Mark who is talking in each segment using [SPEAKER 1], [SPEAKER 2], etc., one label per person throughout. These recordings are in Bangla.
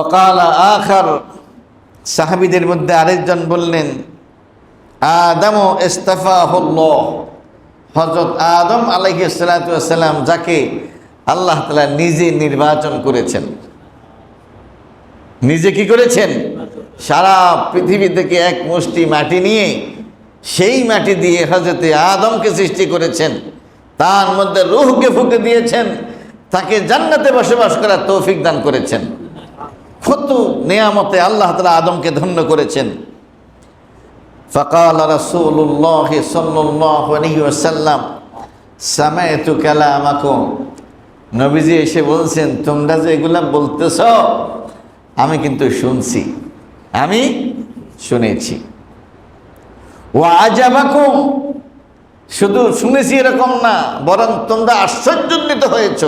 [SPEAKER 1] ওকাল আখার, সাহাবিদের মধ্যে আরেকজন বললেন, আদম ইস্তফা হল হজরত আদম আলাইহি সালাম যাকে আল্লাহ তালা নিজে নির্বাচন করেছেন। নিজে কি করেছেন? সারা পৃথিবী থেকে এক মুষ্টি মাটি নিয়ে সেই মাটি দিয়ে হজরতে আদমকে সৃষ্টি করেছেন। তার মধ্যে রুহকে ফুকে দিয়েছেন। তাকে জান্নাতে বসবাস করার তৌফিক দান করেছেন। কত নেয়ামতে আল্লাহ তালা আদমকে ধন্য করেছেন। ফকাল রসুল্লাহ সাল্লাম সামায়তু কালামাকুম। নবীজি এসে বলছেন, তোমরা যে এগুলা বলতেছ, আমি কিন্তু শুনছি। আমি শুনেছি। ও আজাবাকুম, শুধু শুনেছি এরকম না, বরং তোমরা আশ্চর্যান্বিত হয়েছ,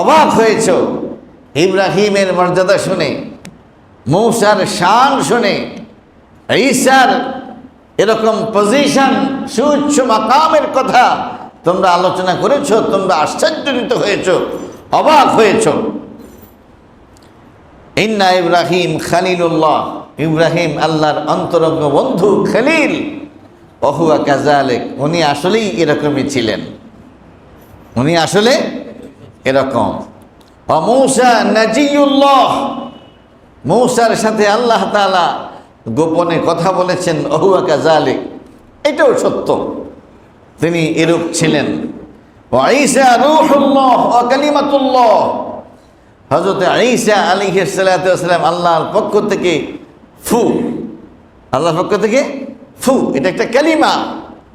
[SPEAKER 1] অবাক হয়েছ। ইব্রাহিমের মর্যাদা শুনে, মৌসার শান শুনে, ঈসার এরকম পজিশন সুউচ্চ মাকামের কথা তোমরা আলোচনা করেছ, তোমরা আশ্চর্যজনিত হয়েছ, অবাক হয়েছ। ইন্না ইব্রাহিম খালিলুল্লাহ, ইব্রাহিম আল্লাহর অন্তরঙ্গ বন্ধু, খালিল। অহুয়া কাজালেক উনি আসলেই এরকমই ছিলেন। উনি আসলে এরকম। অমৌসা নাজিউল্লাহ। মৌসার সাথে আল্লাহ তালা গোপনে কথা বলেছেন অহুয়া কাজালিক এটাও সত্য। তিনি এরূপ ছিলেন। আইসা রুহুল্লাহ ও কালিমাতুল্লাহ। হজরত আইসা আলী সালাম আল্লাহর পক্ষ থেকে ফু। আল্লাহর পক্ষ থেকে ফু। এটা একটা কালিমা।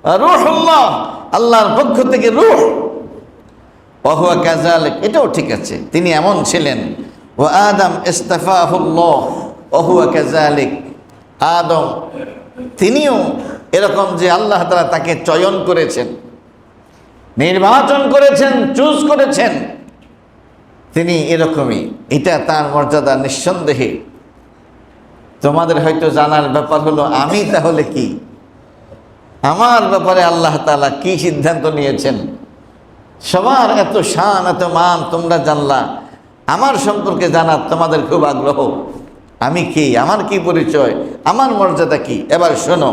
[SPEAKER 1] রুহুল্লাহ, আল্লাহর পক্ষ থেকে রুহ। অহুয়া কাজালিক এটাও ঠিক আছে, তিনি এমন ছিলেন। ও আদম ইস্তফাহুল্লাহ অহুয়া কাজালিক আদম, তিনিও এরকম যে আল্লাহ তালা তাকে চয়ন করেছেন, নির্বাচন করেছেন, চুজ করেছেন, তিনি এরকমই, এটা তার মর্যাদা নিঃসন্দেহে। তোমাদের হয়তো জানার ব্যাপার হলো, আমি তাহলে কি? আমার ব্যাপারে আল্লাহ তালা কি সিদ্ধান্ত নিয়েছেন? সবার এত শান, এত মান তোমরা জানলা। আমার সম্পর্কে জানার তোমাদের খুব আগ্রহ। আমি কি? আমার কি পরিচয়? আমার মর্যাদা কি? এবার শোনো।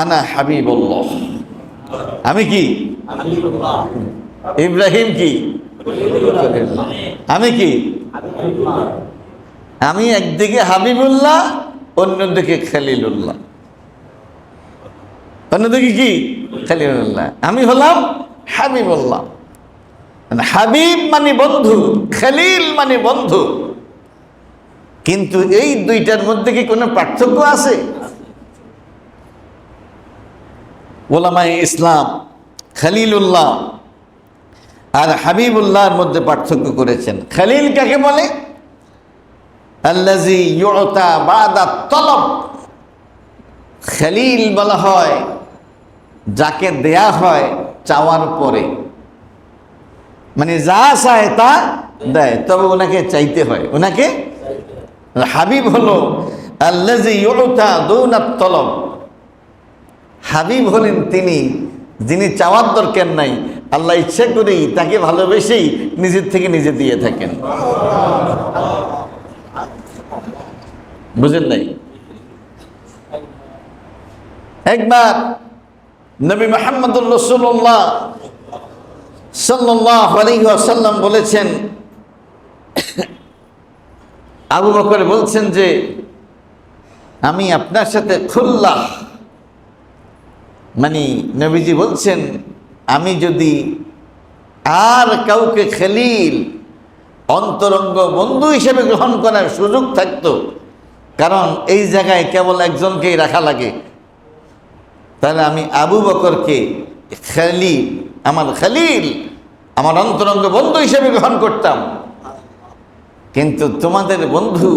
[SPEAKER 1] আনা হাবিবুল্লাহ। আমি কি? ইব্রাহিম কি? আমি কি? আমি একদিকে হাবিবুল্লাহ, অন্যদিকে খালিলুল্লাহ। অন্যদিকে কি? খালিলুল্লাহ। আমি হলাম হাবিবুল্লাহ। মানে হাবিব মানে বন্ধু, খালিল মানে বন্ধু। কিন্তু এই দুইটার মধ্যে কি কোনো পার্থক্য আছে? ওলামাই ইসলাম খালিলুল্লাহ আর হাবিবুল্লাহর মধ্যে পার্থক্য করেছেন। খালিল কাকে বলে? আল্লাজি ইউতা বাদা তলব। খালিল বলা হয়, যাকে দেয়া হয় চাওয়ার পরে। মানে যা চায় তা দেয়, তবে ওনাকে চাইতে হয়। ওনাকে হাবিব হলো তলব। হাবিব হলেন তিনি, যিনি চাওয়ার দরকার নাই। আল্লাহ ইচ্ছে করেই তাকে ভালোবেসেই নিজের থেকে নিজে দিয়ে থাকেন। বুঝেন নাই? একবার নবী মাহমুদুল রসুল্লাহ সাল্লাহ আসাল্লাম বলেছেন, আবু বকর বলছেন যে, আমি আপনার সাথে খুল্লাহ মানে নবীজি বলছেন, আমি যদি আর কাউকে খেলিল, অন্তরঙ্গ বন্ধু হিসেবে গ্রহণ করার সুযোগ থাকতো, কারণ এই জায়গায় কেবল একজনকেই রাখা লাগে। তাহলে আমি আবু বকরকে খালিল, আমার খালিল, আমার অন্তরঙ্গ বন্ধু হিসেবে গ্রহণ করতাম। কিন্তু তোমাদের বন্ধু,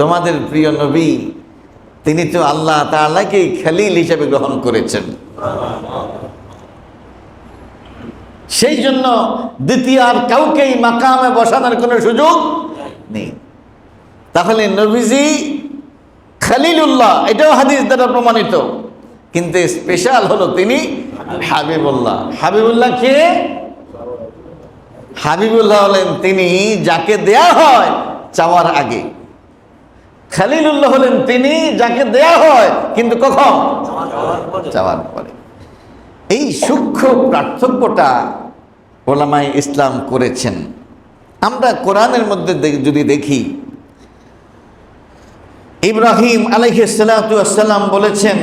[SPEAKER 1] তোমাদের প্রিয় নবী, তিনি তো আল্লাহ তাআলাকেই খালিল হিসেবে গ্রহণ করেছেন। সেই জন্য দ্বিতীয় আর কাউকেই মাকামে বসানোর কোনো সুযোগ নেই। তাহলে নবীজি খালিলুল্লাহ, এটাও হাদিস দ্বারা প্রমাণিত। কিন্তু স্পেশাল হলো তিনি হাবিবুল্লাহ। হাবিবুল্লাহ কে? হাবিবুল্লাহ হলেন তিনি যাকে দেয়া হয় চাওয়ার আগে। খালিলুল্লাহ হলেন তিনি যাকে দেয়া হয় কিন্তু কখন? চাওয়ার পরে। এই সূক্ষ্ম পার্থক্যটা ওলামাই ইসলাম করেছেন। আমরা কোরআনের মধ্যে যদি দেখি, ইব্রাহিম আলাইহিসাল্লাম বলেছেন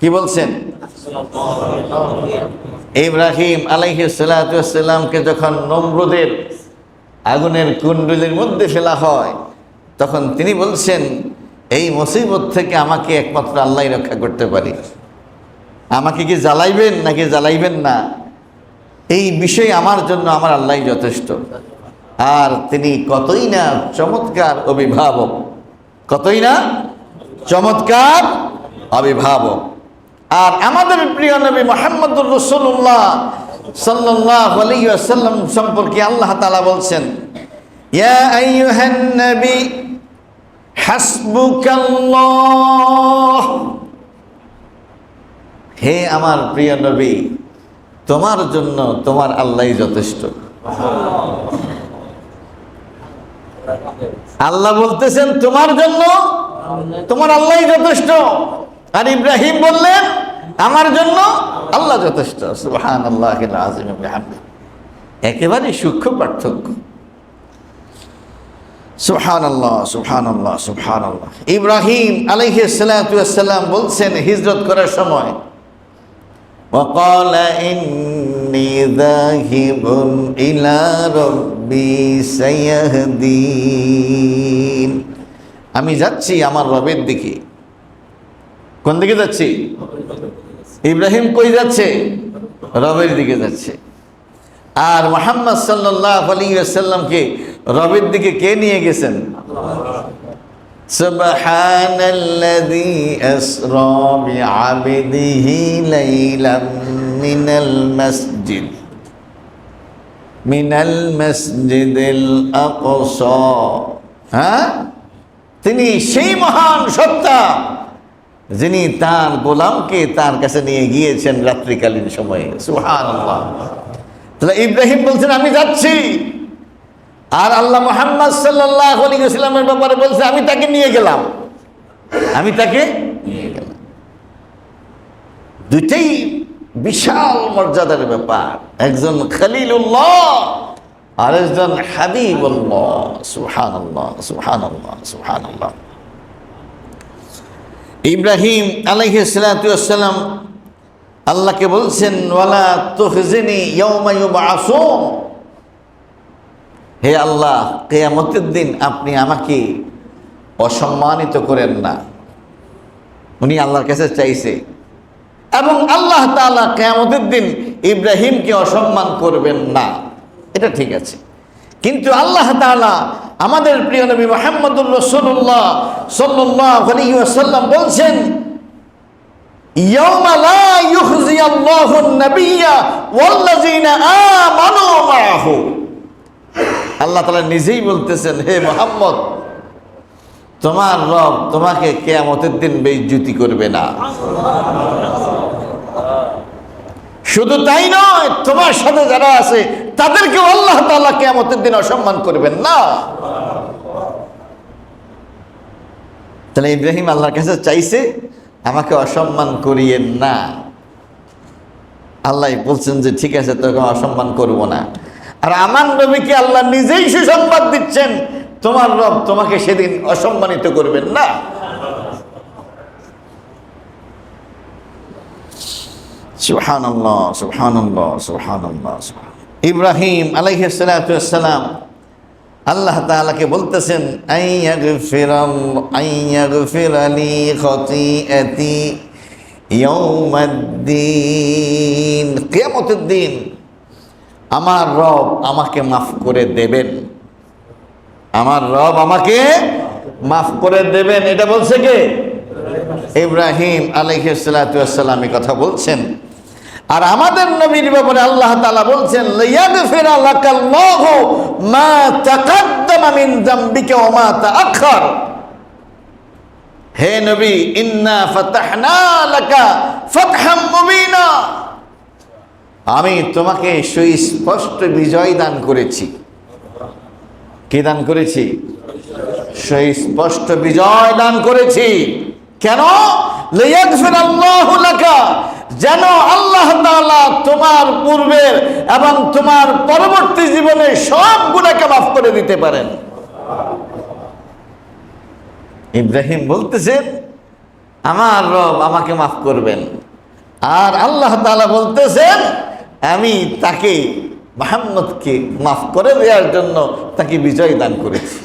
[SPEAKER 1] কি বলছেন? ইব্রাহিম আলাইহিসাল্লামকে যখন নমরুদের আগুনের কুণ্ডলীর মধ্যে ফেলা হয়, তখন তিনি বলছেন, এই মুসিবত থেকে আমাকে একমাত্র আল্লাহ রক্ষা করতে পারি। আমাকে কি জ্বালাইবেন নাকি জ্বালাইবেন না? এই বিষয়ে আমার জন্য আমার আল্লাহ যথেষ্ট। আর তিনি কতই না চমৎকার অভিভাবক। কতই না? চমৎকার অভিভাবক। আর আমাদের প্রিয় নবী মোহাম্মদুর রসুল্লাহ সাল্লাহ আলাইসাল্লাম সম্পর্কে আল্লাহ তালা বলছেন হে আমার প্রিয় নবী, তোমার জন্য তোমার আল্লাহ যথেষ্ট। আল্লাহ বলতেছেন তোমার জন্য তোমার আল্লাহ যথেষ্ট আর ইব্রাহিম বললেন আমার জন্য আল্লাহ যথেষ্ট সুবহান আল্লাহ আজিম একেবারে সূক্ষ্ম পার্থক্য সুবহান আল্লাহ সুবহান আল্লাহ সুবহান আল্লাহ ইব্রাহিম আলাইহিসাল্লাম বলছেন হিজরত করার সময় وقال إني ذاهب إلى ربي سيهدين আমি যাচ্ছি আমার রবের দিকে কোন দিকে যাচ্ছি ইব্রাহিম কই যাচ্ছে রবের দিকে যাচ্ছে আর মোহাম্মদ সাল্লাহ আলী সাল্লামকে রবের দিকে কে নিয়ে গেছেন سبحان الذي أسرى بعبده ليلا من المسجد মিনাল মসজিদুল আকসা। হ্যাঁ? তিনি সেই মহান সত্তা যিনি তার গোলামকে তার কাছে নিয়ে গিয়েছেন রাত্রিকালীন সময়ে। সুবহানাল্লাহ। তাহলে ইব্রাহিম বলছেন, আমি যাচ্ছি। আর আল্লাহ মোহাম্মদ আলাইহি ওয়াসাল্লামের ব্যাপারে বলছে, আমি তাকে নিয়ে গেলাম। আমি তাকে নিয়ে গেলাম। দুইটাই বিশাল মর্যাদার ব্যাপার। একজন খালিলুল্লাহ আর একজন সুহানুল্লাহ ইব্রাহিম আলাইহিসালাম আল্লাহকে বলছেন, ওয়ালা হে আল্লাহ, কেয়ামতের দিন আপনি আমাকে অসম্মানিত করেন না। উনি আল্লাহর কাছে চাইছে এবং আল্লাহ তাআলা কেয়ামতের দিন ইব্রাহিমকে অসম্মান করবেন না। এটা ঠিক আছে। কিন্তু আল্লাহ তাআলা আমাদের প্রিয় নবী মোহাম্মদুর রসুল্লাহ সাল্লাল্লাহু আলাইহি বলছেন আল্লাহ তালা নিজেই বলতেছেন, হে মোহাম্মদ তোমার রব তোমাকে কেয়ামতের দিন বেইজ্জুতি করবে না। শুধু তাই নয়, তোমার সাথে যারা আছে তাদেরকে আল্লাহ তাআলা কেয়ামতের দিন অসম্মান করবেন না। তাহলে ইব্রাহিম আল্লাহর কাছে চাইছে, আমাকে অসম্মান করিয়েন না। আল্লাহ বলছেন যে, ঠিক আছে, তোকে অসম্মান করব না। আর আমার নবীকে আল্লাহ নিজেই সুসংবাদ দিচ্ছেন তোমার রব তোমাকে সেদিন অসম্মানিত করবেন না। ইব্রাহিম আলাইহিসসালাম আল্লাহ তাআলাকে বলতেছেন কিয়ামতের দিন আমার রব আমাকে মাফ করে দেবেন। আমার রব আমাকে মাফ করে দেবেন, এটা বলছে কে? ইব্রাহিম আলাইহিসসালাম কথা বলছেন। আর আমাদের নবীর ব্যাপারে আল্লাহ তালা বলছেন হে নবী, ইন্না আমি তোমাকে সুস্পষ্ট বিজয় দান করেছি। কি দান করেছি? সেই স্পষ্ট বিজয় দান করেছি। কেন? যেন আল্লাহ তোমার পূর্বের এবং তোমার পরবর্তী জীবনে সব গুণাকে মাফ করে দিতে পারেন। ইব্রাহিম বলতেছেন আমার রব আমাকে মাফ করবেন। আর আল্লাহ তাআলা বলতেছেন, আমি তাকে মোহাম্মদকে মাফ করে দেওয়ার জন্য তাকে বিজয় দান করেছি।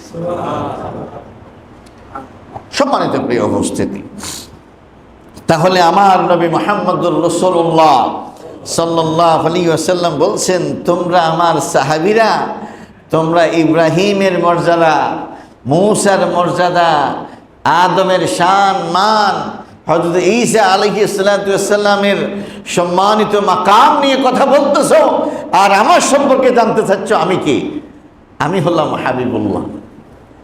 [SPEAKER 1] সম্মানিত প্রিয় উপস্থিতি, তাহলে আমার নবী মোহাম্মদুর রসুল্লাহ সাল্লাহ আলী আসাল্লাম বলছেন, তোমরা আমার সাহাবিরা, তোমরা ইব্রাহিমের মর্যাদা, মৌসার মর্যাদা, আদমের শান মান হজরত ঈসা আলহি সাল্লামের সম্মানিত মাকাম নিয়ে কথা বলতেছ আর আমার সম্পর্কে জানতে চাচ্ছ, আমি কি? আমি হলাম হাবিবুল্লাহ।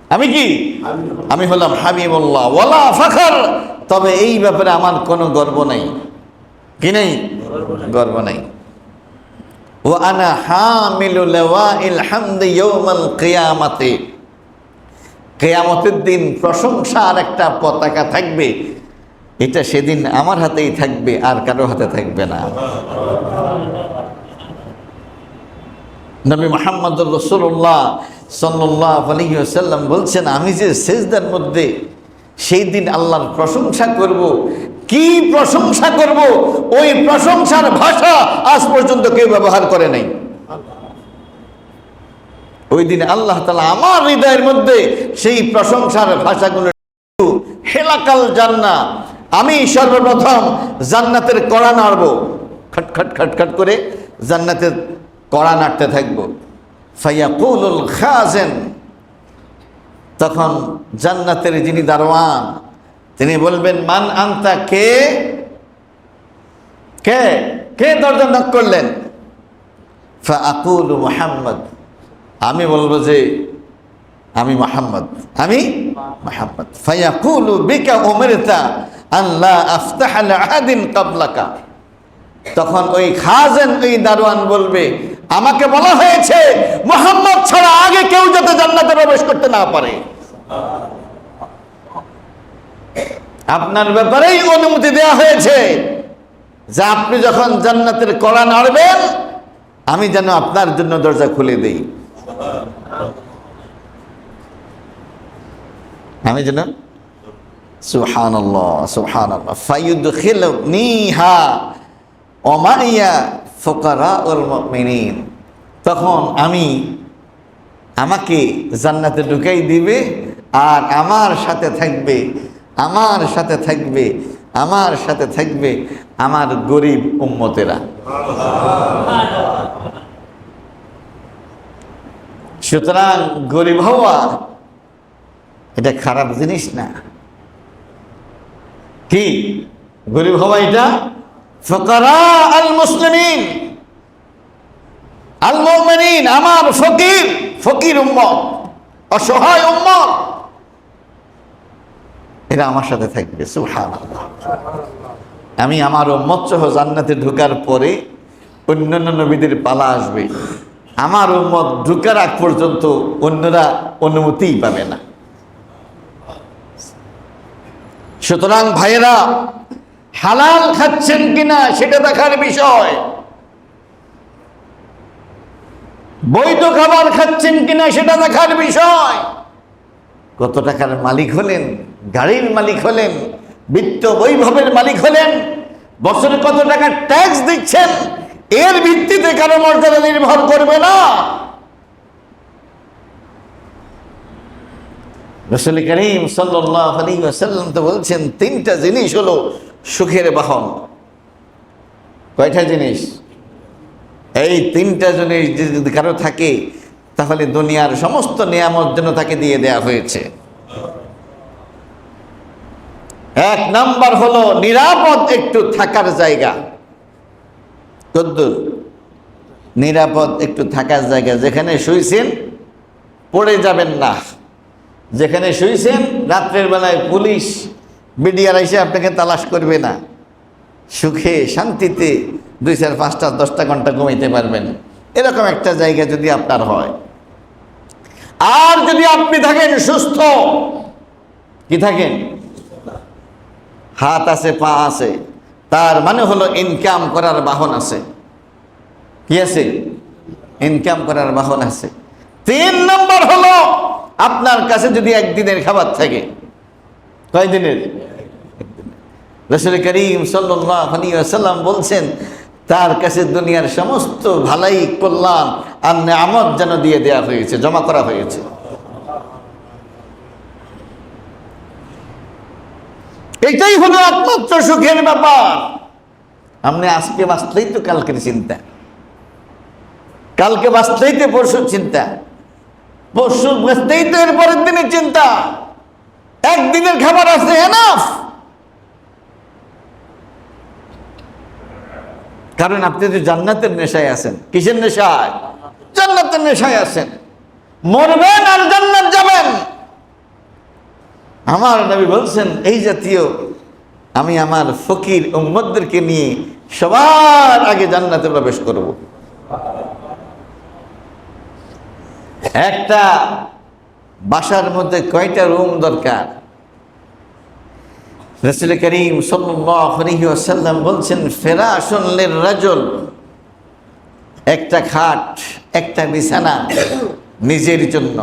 [SPEAKER 1] আমি কি? আমি হলাম হাবিবুল্লাহ। ওয়ালা ফাখার। তবে এই ব্যাপারে আমার কোনো গর্ব নেই। কি নেই? গর্ব নেই। ও আনা হামিলু লাওয়াইল হামদি ইয়াউমাল কিয়ামাতে। কেয়ামতের দিন প্রশংসার একটা পতাকা থাকবে। এটা সেদিন আমার হাতেই থাকবে, আর কারও হাতে থাকবে না। নবী মোহাম্মদ রসুল্লাহ সাল্লাহ আলহিহাল্লাম বলছেন, আমি যে সেজদার মধ্যে সেই দিন আল্লাহর প্রশংসা করব, কি প্রশংসা করব? ওই প্রশংসার ভাষা আজ পর্যন্ত কেউ ব্যবহার করে নাই। ওই দিন আল্লাহ তালা আমার হৃদয়ের মধ্যে সেই প্রশংসার ভাষাগুলো, হেলাকাল জান্না আমি সর্বপ্রথম জান্নাতের কড়া নাড়ব। খটখট খটখট করে জান্নাতের কড়া নাড়তে থাকব। ফাইয়াকুলুল খাজেন। তখন জান্নাতের যিনি দারোয়ান, তিনি বলবেন, মান আন্তা কে? কে? কে? দরজা নক করলেন। ফা মোহাম্মদ। আমি বলব যে, আমি মোহাম্মদ। আমি? মোহাম্মদ। ফায়াকুলু বিকা উমরতা? আল্লাহ আফতাহ আহাদিন কাবলাকা। তখন ওই খাজেন, ওই দারোয়ান বলবে, আমাকে বলা হয়েছে, মোহাম্মদ ছাড়া আগে কেউ যাতে জান্নাতে প্রবেশ করতে না পারে। আপনার ব্যাপারেই অনুমতি দেওয়া হয়েছে যে আপনি যখন জান্নাতের কড়া নাড়বেন, আমি যেন আপনার জন্য দরজা খুলে দেই। আমি যেন সুহানাল্লাহ সুহানাল্লাহ ফায়ুদখিলনিহা ওমাইয়া ফোকারা ওর মিনিন তখন আমি আমাকে জান্নাতে ঢুকাই দিবে আর আমার সাথে থাকবে, আমার সাথে থাকবে, আমার সাথে থাকবে আমার গরিব উম্মতেরা। সুতরাং গরিব হওয়া এটা খারাপ জিনিস না। কি? গরিব হওয়া এটা? ফকরা আল মুসলিমিন আল মুমিনিন আমার ফকির ফকির উম্মত, অসহায় উম্মত। এরা আমার সাথে থাকবে, সুবহানাল্লাহ। আমি আমার উম্মত সহ জান্নাতে ঢোকার পরে অন্যান্য নবীদের পালা আসবে। আমার উম্মত ঢুকার আগ পর্যন্ত অন্যরা অনুমতিই পাবে না। সুতরাং ভাইয়েরা, হালাল খাচ্ছেন কিনা সেটা দেখার বিষয়। বৈধ খাবার খাচ্ছেন কিনা সেটা দেখার বিষয়। কত টাকার মালিক হলেন, গাড়ির মালিক হলেন, বিত্ত বৈভবের মালিক হলেন, বছরে কত টাকার ট্যাক্স দিচ্ছেন, এর ভিত্তিতে কারও মর্যাদা নির্ভর করবে না। রসুল করিম সাল্লাম তো বলছেন, তিনটা জিনিস হলো সুখের বাহন। কয়টা জিনিস? এই তিনটা জিনিস যদি কারও থাকে, তাহলে দুনিয়ার সমস্ত নিয়ামত যেন তাকে দিয়ে দেয়া হয়েছে। এক নাম্বার হলো নিরাপদ একটু থাকার জায়গা। কদ্দুর, নিরাপদ একটু থাকার জায়গা। যেখানে শুইছেন, পড়ে যাবেন না। যেখানে শুইছেন, রাত্রের বেলায় পুলিশ মিডিয়ার এসে আপনাকে তালাশ করবে না। সুখে, শান্তিতে দুই চার পাঁচটা, দশটা ঘণ্টা ঘুমাইতে পারবেন। এরকম একটা জায়গা যদি আপনার হয়। আর যদি আপনি থাকেন সুস্থ, কি থাকেন? হাত আছে, পা আছে, তার মানে হলো ইনকাম করার বাহন আছে। কি আছে? ইনকাম করার বাহন আছে। তিন নম্বর হলো আপনার কাছে যদি একদিনের খাবার থাকে কয় দিনের রসুল করিম সাল্লাম বলছেন, তার কাছে দুনিয়ার সমস্ত ভালাই, কল্যাণ আর নেয়ামত যেন দিয়ে দেয়া হয়েছে, জমা করা হয়েছে। এটাই হলো একমাত্র সুখের ব্যাপার। আপনি আজকে বাঁচলেই তো কালকের চিন্তা। কালকে বাঁচলেই তো পরশুর চিন্তা। পরশু বাঁচতেই তো এর পরের দিনের চিন্তা। একদিনের খাবার আছে এনাফ কারণ আপনি তো জান্নাতের নেশায় আছেন। কিসের নেশায়? জান্নাতের নেশায় আছেন। মরবেন আর জান্নাত যাবেন। আমার নবী বলছেন, এই জাতীয় আমি আমার ফকির উম্মদদেরকে নিয়ে সবার আগে জান্নাতে প্রবেশ করব। একটা বাসার মধ্যে কয়টা রুম দরকার? রসুল করিম সাল্লাম বলছেন ফেরাসন রাজল, একটা খাট, একটা বিছানা নিজের জন্য।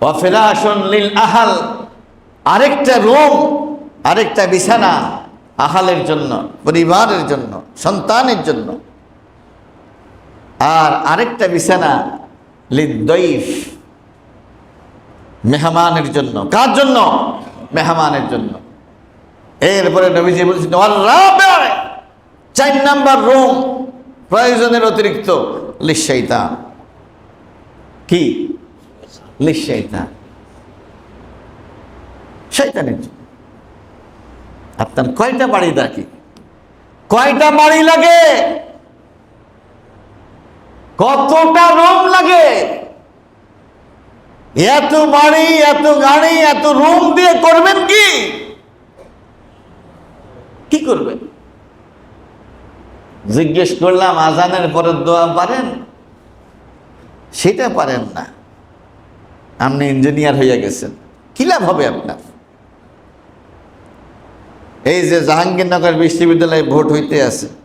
[SPEAKER 1] অফেরাসন লিল আহাল, আরেকটা রুম, আরেকটা বিছানা আহালের জন্য, পরিবারের জন্য, সন্তানের জন্য। আর আরেকটা বিছানা লিদ্দৈফ মেহমানের জন্য। কার জন্য? মেহমানের জন্য। এরপরে নবীজি বলছেন চার নাম্বার রুম প্রয়োজনের অতিরিক্ত লিশাইতান কি লিশাইতান শয়তানের জন্য আপনার কয়টা বাড়ি থাকে কয়টা বাড়ি লাগে কতটা রুম লাগে? এত বাড়ি, এত গাড়ি, এত রুম দিয়ে করবেন কি? কি করবেন? জিজ্ঞেস করলাম, আজানের পরে দোয়া পারেন? সেটা পারেন না। আপনি ইঞ্জিনিয়ার হইয়া গেছেন। কি লাভ হবে আপনার? এই যে জাহাঙ্গীরনগর বিশ্ববিদ্যালয়ে ভোট হইতে আছে।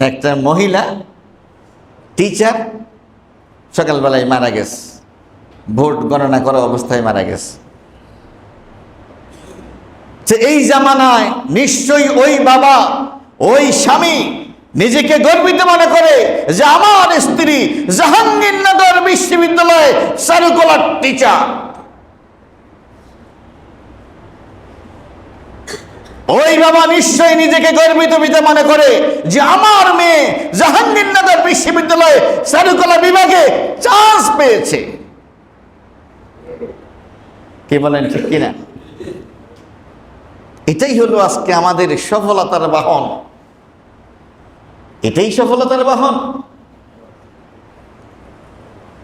[SPEAKER 1] একটা মহিলা টিচার সকালবেলায় মারা গেছে। ভোট গণনা করা অবস্থায় মারা গেছে। যে এই জামানায় নিশ্চয়ই ওই বাবা, ওই স্বামী নিজেকে গর্বিত মনে করে যে আমার স্ত্রী জাহাঙ্গীরনগর বিশ্ববিদ্যালয়ে সারুকলার টিচার ওই বাবা নিশ্চয়ই নিজেকে গর্বিত পিতা মনে করে যে আমার মেয়ে জাহাঙ্গীরনগর বিশ্ববিদ্যালয়ে চারুকলা বিভাগে চান্স পেয়েছে। কে বলেন ঠিক কিনা? এটাই হলো আজকে আমাদের সফলতার বাহন। এটাই সফলতার বাহন।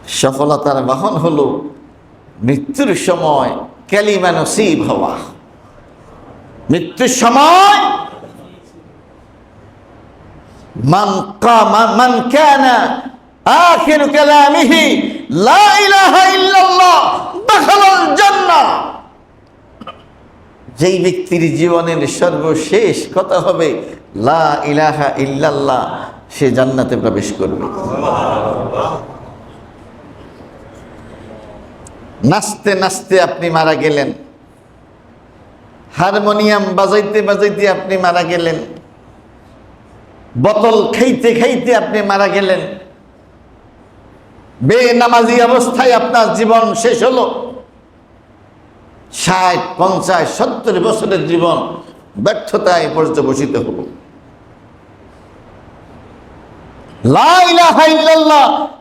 [SPEAKER 1] সফলতার বাহন হলো মৃত্যুর সময় ক্যালিমা নসিব হওয়া। মৃত্যুর সময় মান মান লা ইলাহা যেই ব্যক্তির জীবনের সর্বশেষ কথা হবে, লা ইলাহা ইল্লাল্লাহ, সে জান্নাতে প্রবেশ করবে। নাচতে নাচতে আপনি মারা গেলেন। হারমোনিয়াম বাজাইতে বাজাইতে আপনি মারা গেলেন। বোতল খাইতে খাইতে আপনি মারা গেলেন। বেনামাজি অবস্থায় আপনার জীবন শেষ হলো। ষাট, পঞ্চাশ, সত্তর বছরের জীবন ব্যর্থতায় পর্যবসিত হল।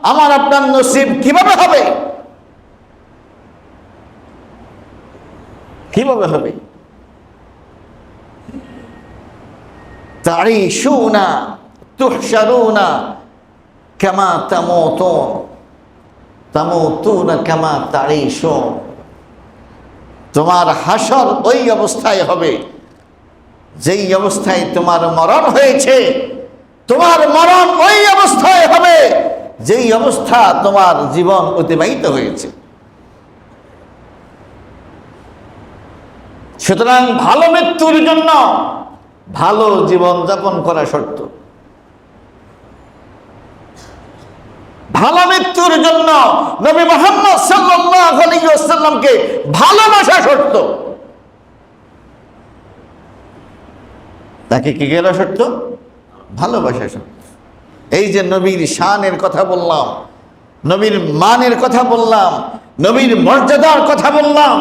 [SPEAKER 1] আমার আপনার নসিব কীভাবে হবে? কীভাবে হবে? তারিশুনা তুহসারুনা কেমা তামতন, তামতুনা কেমা তারিশুন। তোমার হাসর ওই অবস্থায় হবে। যেই অবস্থায় তোমার মরণ হয়েছে, তোমার মরণ ওই অবস্থায় হবে। যেই অবস্থা তোমার জীবন অতিবাহিত হয়েছে। সুতরাং ভালো মৃত্যুর জন্য ভালো জীবন যাপন করা শর্ত। ভালো মৃত্যুর জন্য নবী মোহাম্মদ আলাইহি ভালোবাসা শর্ত। তাকে কি গেল শর্ত? ভালোবাসা শর্ত। এই যে নবীর শানের কথা বললাম, নবীর মানের কথা বললাম, নবীর মর্যাদার কথা বললাম,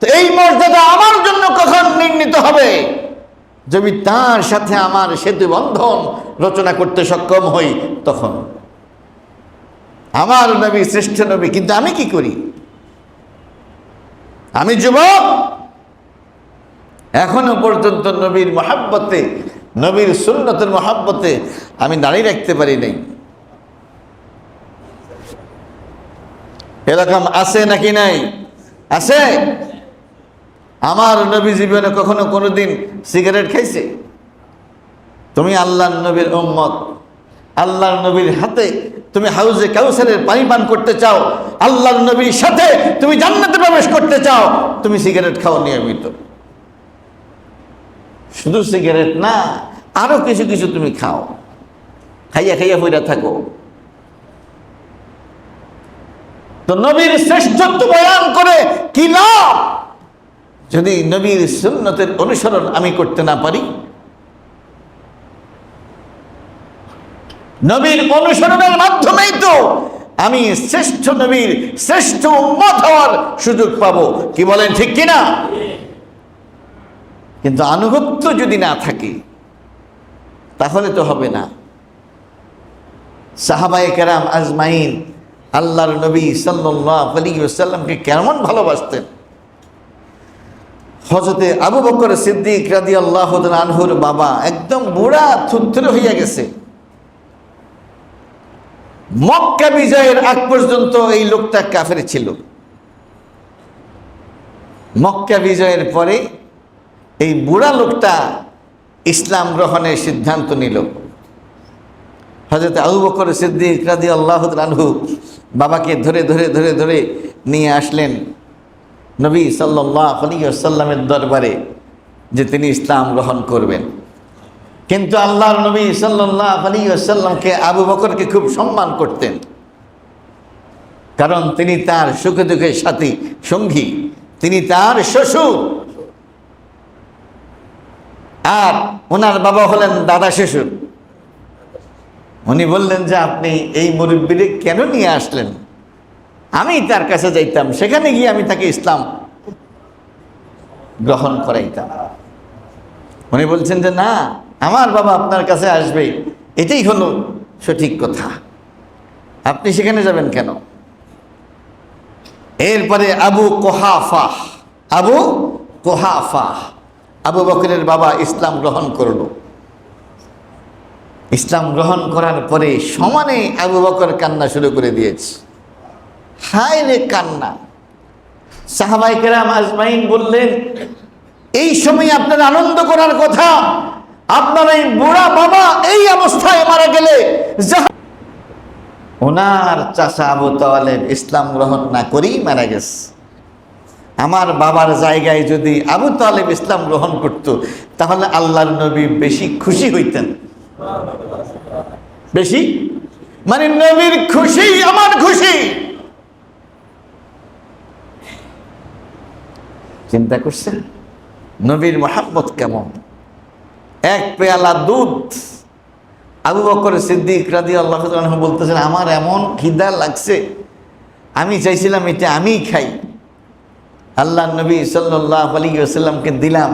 [SPEAKER 1] তো এই মর্যাদা আমার জন্য কখন নির্ণীত হবে? যদি তার সাথে আমার সেতু বন্ধন রচনা করতে সক্ষম হই, তখন আমার নবী, শ্রেষ্ঠ নবী, কিন্তু আমি কি করি? আমি যুবক। এখনও পর্যন্ত নবীর মহাব্বতে, নবীর সুন্নতের মহাব্বতে আমি দাঁড়িয়ে রাখতে পারি নাই। এরকম আছে নাকি নাই? আছে। আমার নবী জীবনে কখনো কোনোদিন সিগারেট খাইছে? তুমি আল্লাহর নবীর উম্মত, আল্লাহর নবীর হাতে তুমি হাউজে কাউসারের পানি পান করতে চাও, আল্লাহর নবীর সাথে তুমি জান্নাতে প্রবেশ করতে চাও, তুমি সিগারেট খাও নিয়মিত। শুধু সিগারেট না, আরও কিছু কিছু তুমি খাও। খাইয়া খাইয়া হইরা থাকো। তো নবীর শ্রেষ্ঠত্ব বয়ান করে কি লাভ? যদি নবীর সুন্নতের অনুসরণ আমি করতে না পারি? নবীর অনুসরণের মাধ্যমেই তো আমি শ্রেষ্ঠ নবীর শ্রেষ্ঠ উম্মত হওয়ার সুযোগ পাবো। কি বলেন ঠিক কিনা? কিন্তু আনুগত্য যদি না থাকে, তাহলে তো হবে না। সাহাবায়ে কেরাম আজমাইন আল্লাহর নবী সাল্লাহ আলী সাল্লামকে কেমন ভালোবাসতেন? হজরতে আবু বকর সিদ্দিক রাদি আল্লাহ আনহুর বাবা একদম বুড়া থুত্থরে হইয়া গেছে। মক্কা বিজয়ের আগ পর্যন্ত এই লোকটা কাফের ছিল। মক্কা বিজয়ের পরে এই বুড়া লোকটা ইসলাম গ্রহণের সিদ্ধান্ত নিল। হজরত আবু বকর সিদ্দিক রাদি আল্লাহ আনহু বাবাকে ধরে ধরে ধরে ধরে নিয়ে আসলেন। নবী সাল্লাহ দরবারে যে তিনি ইসলাম গ্রহণ করবেন। কিন্তু আল্লাহর নবী সাল্লাহ আলিয়াল্লামকে আবু বকরকে খুব সম্মান করতেন। কারণ তিনি তার সুখে দুঃখের সাথী, সঙ্গী। তিনি তার শ্বশুর। আর ওনার বাবা হলেন দাদা শ্বশুর। উনি বললেন যে, আপনি এই মুরব্বীরে কেন নিয়ে আসলেন? আমি তার কাছে যাইতাম, সেখানে গিয়ে আমি তাকে ইসলাম গ্রহণ করাইতাম। উনি বলছেন যে, না, আমার বাবা আপনার কাছে আসবে। এটাই হলো সঠিক কথা। আপনি সেখানে যাবেন কেন? এরপরে আবু কোহাফা আবু কোহাফা, আবু বকরের বাবা ইসলাম গ্রহণ করল। ইসলাম গ্রহণ করার পরে সমানে আবু বকর কান্না শুরু করে দিয়েছে। হায় রে কান্না। সাহাবাই কেরাম আজমাইন বললেন, এই সময় আপনার আনন্দ করার কথা। আপনার এই বুড়া বাবা এই অবস্থায় মারা গেলে ওনার চাষা আবু তালেব ইসলাম গ্রহণ না করেই মারা গেছে। আমার বাবার জায়গায় যদি আবু তালেব ইসলাম গ্রহণ করত, তাহলে আল্লাহর নবী বেশি খুশি হইতেন। বেশি? মানে নবীর খুশি, আমার খুশি। চিন্তা করছেন নবীর মহাব্বত কেমন? এক পেয়ালা দুধ। আবু বকর সিদ্দিক রাজি আল্লাহ বলতেছেন, আমার এমন খিদা লাগছে। আমি চাইছিলাম এটা আমিই খাই। আল্লাহ নবী সাল্লাহ আলী আসাল্লামকে দিলাম,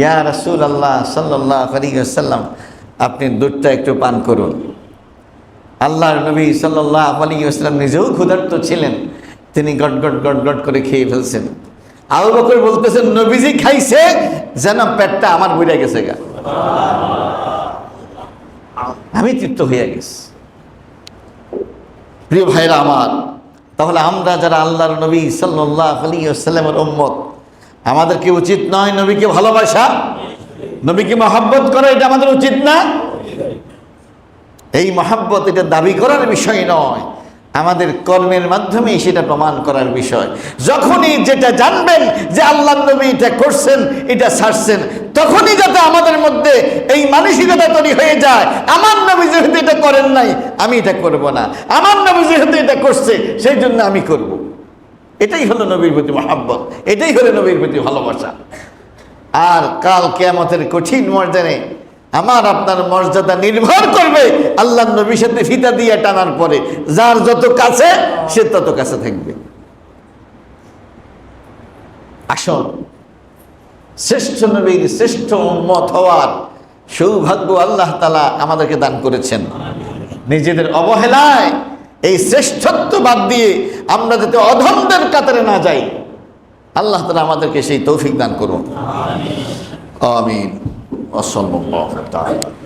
[SPEAKER 1] ইয়া রসুল আল্লাহ সাল্লাহ আলী আসাল্লাম আপনি দুধটা একটু পান করুন। আল্লাহর নবী সাল্লাহ আলী আসলাম নিজেও ক্ষুধার্ত ছিলেন। তিনি গট গট গট গট করে খেয়ে ফেলছেন। আবু বকর বলতেছেন নবীজি খাইছে, যেন পেটটা আমার বুড়ে গেছে গা। আমি তৃপ্ত হয়ে গেছি। প্রিয় ভাইরা আমার, তাহলে আমরা যারা আল্লাহর নবী সাল্লাহ আলী উম্মত, আমাদের কি উচিত নয় নবীকে ভালোবাসা? নবীকে মহাব্বত করা, এটা আমাদের উচিত না? এই মহাব্বত, এটা দাবি করার বিষয় নয়। আমাদের কর্মের মাধ্যমে সেটা প্রমাণ করার বিষয়। যখনই যেটা জানবেন যে আল্লাহ নবী এটা করছেন, এটা ছাড়ছেন তখনই যাতে আমাদের মধ্যে এই মানসিকতা তৈরি হয়ে যায়। আমার নবী যেহেতু এটা করেন নাই, আমি এটা করব না। আমার নবী যেহেতু এটা করছে, সেই জন্য আমি করব। এটাই হলো নবীর প্রতি মহাব্বত। এটাই হলো নবীর প্রতি ভালোবাসা। আর কাল কেয়ামতের কঠিন মর্যাদায় আমার আপনার মর্যাদা নির্ভর করবে। আল্লাহ নবীর সাথে ফিতা দিয়ে টানার পরে। যার যত কাছে, সে তত কাছে থাকবে। আসল, শ্রেষ্ঠ নবীর শ্রেষ্ঠ উম্মত হওয়ার সৌভাগ্য আল্লাহ তালা আমাদেরকে দান করেছেন। নিজেদের অবহেলায় এই শ্রেষ্ঠত্ব বাদ দিয়ে আমরা যাতে অধমদের কাতারে না যাই, আল্লাহ তালা আমাদেরকে সেই তৌফিক দান করুন। আমিন। ওসল্লাল্লাহু তাআলা